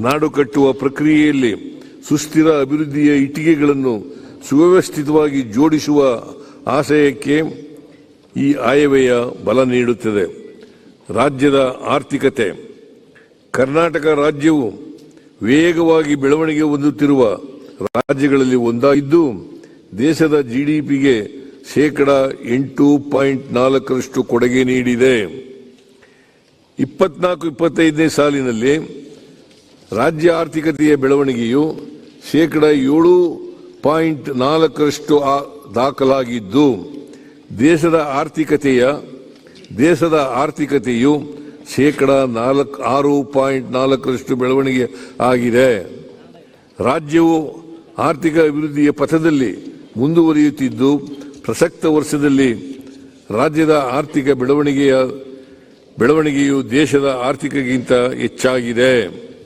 ನಾಡು ಕಟ್ಟುವ ಪ್ರಕ್ರಿಯೆಯಲ್ಲಿ ಸುಸ್ಥಿರ ಅಭಿವೃದ್ಧಿಯ ಇಟ್ಟಿಗೆಗಳನ್ನು ಸುವ್ಯವಸ್ಥಿತವಾಗಿ ಜೋಡಿಸುವ ಆಶಯಕ್ಕೆ ಈ ಆಯವ್ಯಯ ಬಲ ನೀಡುತ್ತದೆ. ರಾಜ್ಯದ ಆರ್ಥಿಕತೆ. ಕರ್ನಾಟಕ ರಾಜ್ಯವು ವೇಗವಾಗಿ ಬೆಳವಣಿಗೆ ಹೊಂದುತ್ತಿರುವ ರಾಜ್ಯಗಳಲ್ಲಿ ಒಂದಾಗಿದ್ದು, ದೇಶದ ಜಿಡಿಪಿಗೆ ಶೇಕಡ ಎಂಟು ಪಾಯಿಂಟ್ ನಾಲ್ಕರಷ್ಟು ಕೊಡುಗೆ ನೀಡಿದೆ. ಇಪ್ಪತ್ನಾಲ್ಕು, ಇಪ್ಪತ್ತೈದನೇ ಸಾಲಿನಲ್ಲಿ ರಾಜ್ಯ ಆರ್ಥಿಕತೆಯ ಬೆಳವಣಿಗೆಯು ಶೇಕಡ ಏಳು ಪಾಯಿಂಟ್ ನಾಲ್ಕರಷ್ಟು ದಾಖಲಾಗಿದ್ದು, ದೇಶದ ಆರ್ಥಿಕತೆಯ, ದೇಶದ ಆರ್ಥಿಕತೆಯು ಶೇಕಡ ನಾಲ್ಕು, ಆರು ಪಾಯಿಂಟ್ ನಾಲ್ಕರಷ್ಟು ಬೆಳವಣಿಗೆ ಆಗಿದೆ. ರಾಜ್ಯವು ಆರ್ಥಿಕ ಅಭಿವೃದ್ಧಿಯ ಪಥದಲ್ಲಿ ಮುಂದುವರಿಯುತ್ತಿದ್ದು, ಪ್ರಸಕ್ತ ವರ್ಷದಲ್ಲಿ ರಾಜ್ಯದ ಆರ್ಥಿಕ ಬೆಳವಣಿಗೆಯ, ಬೆಳವಣಿಗೆಯು ದೇಶದ ಆರ್ಥಿಕಗಿಂತ ಹೆಚ್ಚಾಗಿದೆ.